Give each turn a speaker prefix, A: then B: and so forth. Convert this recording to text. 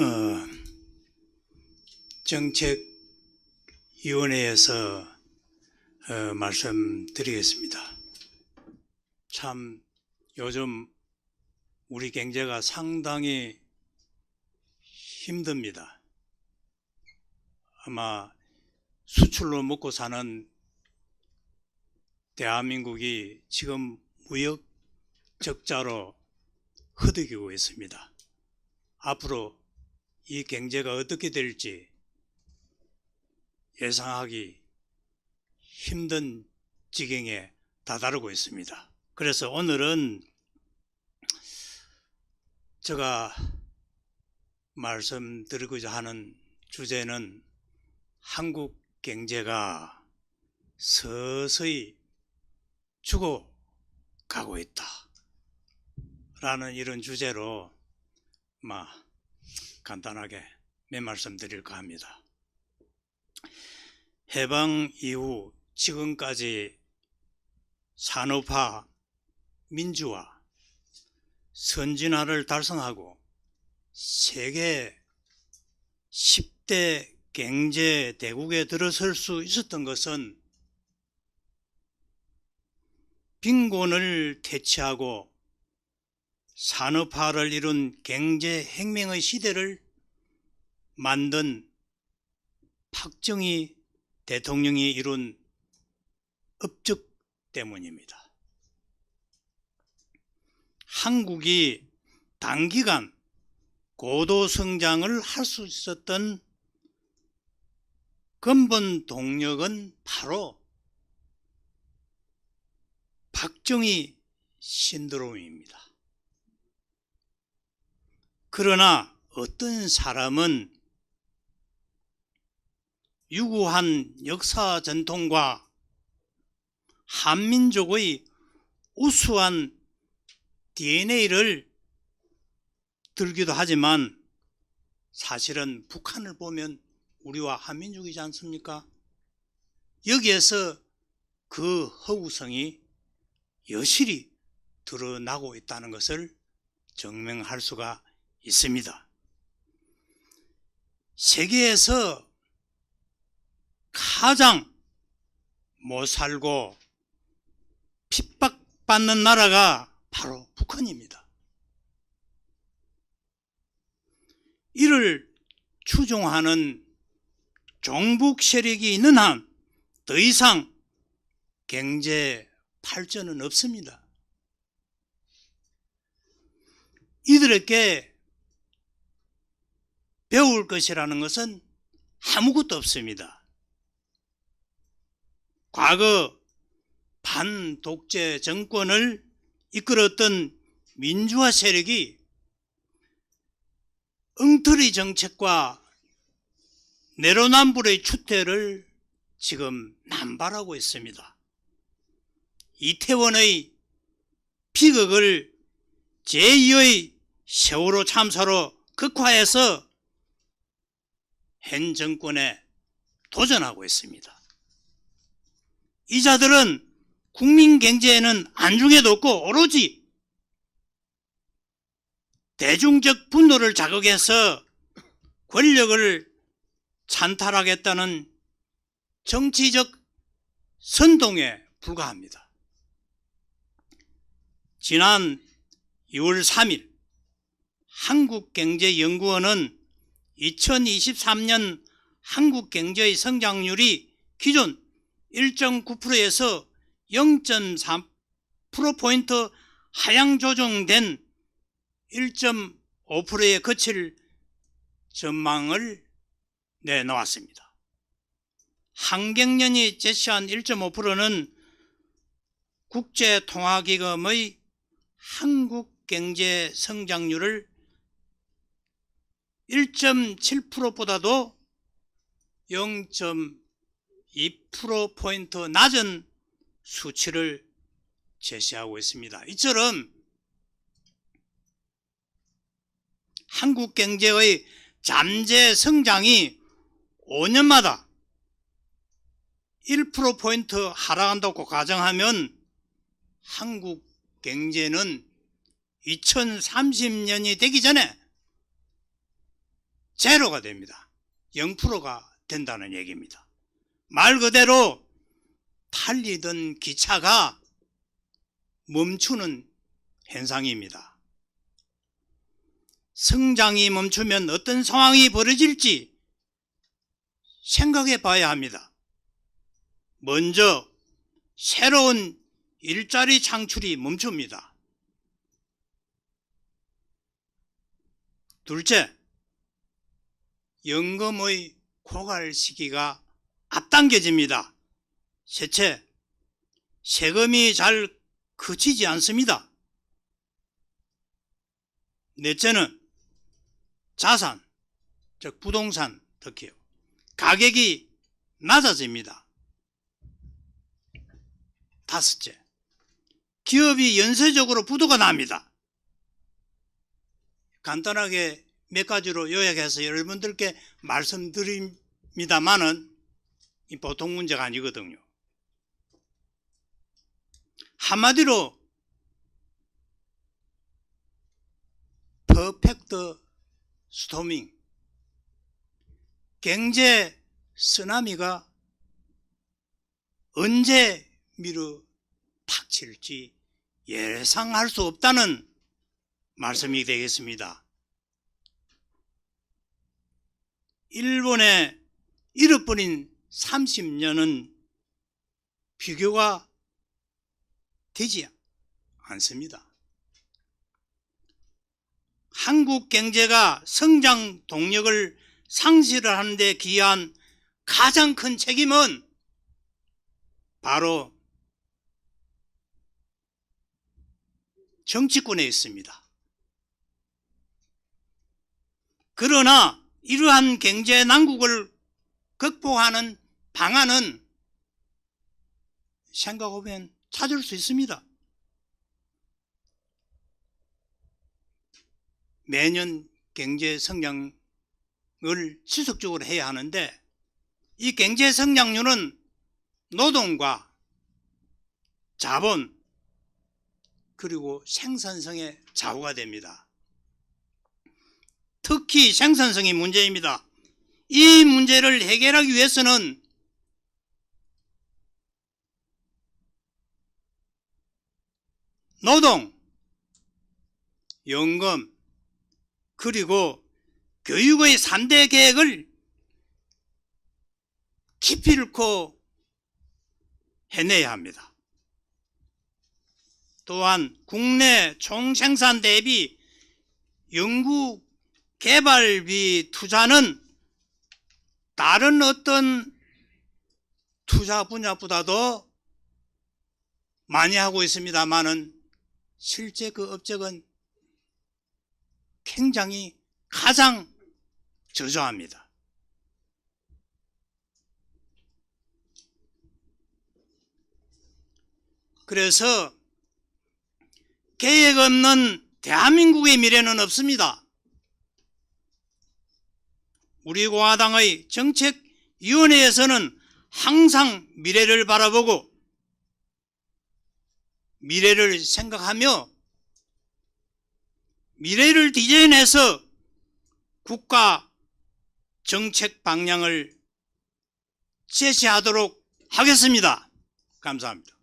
A: 어, 정책위원회에서 어, 말씀드리겠습니다. 참 요즘 우리 경제가 상당히 힘듭니다. 아마 수출로 먹고 사는 대한민국이 지금 무역 적자로 흐드기고 있습니다. 앞으로 이 경제가 어떻게 될지 예상하기 힘든 지경에 다다르고 있습니다. 그래서 오늘은 제가 말씀드리고자 하는 주제는 한국 경제가 서서히 죽어가고 있다. 라는 이런 주제로 마 간단하게 몇 말씀 드릴까 합니다. 해방 이후 지금까지 산업화, 민주화, 선진화를 달성하고 세계 10대 경제 대국에 들어설 수 있었던 것은 빈곤을 퇴치하고 산업화를 이룬 경제 혁명의 시대를 만든 박정희 대통령이 이룬 업적 때문입니다. 한국이 단기간 고도 성장을 할 수 있었던 근본 동력은 바로 박정희 신드롬입니다. 그러나 어떤 사람은 유구한 역사 전통과 한민족의 우수한 DNA를 들기도 하지만 사실은 북한을 보면 우리와 한민족이지 않습니까? 여기에서 그 허구성이 여실히 드러나고 있다는 것을 증명할 수가 있습니다. 세계에서 가장 못 살고 핍박받는 나라가 바로 북한입니다. 이를 추종하는 종북 세력이 있는 한 더 이상 경제 발전은 없습니다. 이들에게 배울 것이라는 것은 아무것도 없습니다. 과거 반독재 정권을 이끌었던 민주화 세력이 엉터리 정책과 내로남불의 추태를 지금 남발하고 있습니다. 이태원의 비극을 제2의 세월호 참사로 극화해서 현 정권에 도전하고 있습니다. 이 자들은 국민 경제에는 안중에도 없고 오로지 대중적 분노를 자극해서 권력을 찬탈하겠다는 정치적 선동에 불과합니다. 지난 2월 3일 한국경제연구원은 2023년 한국 경제의 성장률이 기존 1.9%에서 0.3%포인트 하향 조정된 1.5%에 그칠 전망을 내놓았습니다. 한경련이 제시한 1.5%는 국제통화기금의 한국 경제 성장률을 1.7%보다도 0.2%포인트 낮은 수치를 제시하고 있습니다. 이처럼 한국 경제의 잠재 성장이 5년마다 1%포인트 하락한다고 가정하면 한국 경제는 2030년이 되기 전에 제로가 됩니다. 0%가 된다는 얘기입니다. 말 그대로 달리던 기차가 멈추는 현상입니다. 성장이 멈추면 어떤 상황이 벌어질지 생각해 봐야 합니다. 먼저 새로운 일자리 창출이 멈춥니다. 둘째, 연금의 고갈 시기가 앞당겨집니다. 셋째, 세금이 잘 그치지 않습니다. 넷째는 자산, 즉 부동산 특히요. 가격이 낮아집니다. 다섯째, 기업이 연쇄적으로 부도가 납니다. 간단하게 몇 가지로 요약해서 여러분들께 말씀드립니다만은 이 보통 문제가 아니거든요. 한마디로 퍼펙트 스토밍 경제 쓰나미가 언제 미루 닥칠지 예상할 수 없다는 말씀이 되겠습니다. 일본의 잃어버린 30년은 비교가 되지 않습니다. 한국 경제가 성장 동력을 상실을 하는데 기여한 가장 큰 책임은 바로 정치권에 있습니다. 그러나 이러한 경제 난국을 극복하는 방안은 생각해보면 찾을 수 있습니다. 매년 경제 성장을 지속적으로 해야 하는데 이 경제 성장률은 노동과 자본 그리고 생산성의 좌우가 됩니다. 특히 생산성이 문제입니다. 이 문제를 해결하기 위해서는 노동, 연금, 그리고 교육의 3대 계획을 깊이 잃고 해내야 합니다. 또한 국내 총생산 대비 연구 개발비 투자는 다른 어떤 투자 분야보다도 많이 하고 있습니다만은 실제 그 업적은 굉장히 가장 저조합니다. 그래서 계획 없는 대한민국의 미래는 없습니다. 우리 공화당의 정책위원회에서는 항상 미래를 바라보고 미래를 생각하며 미래를 디자인해서 국가 정책 방향을 제시하도록 하겠습니다. 감사합니다.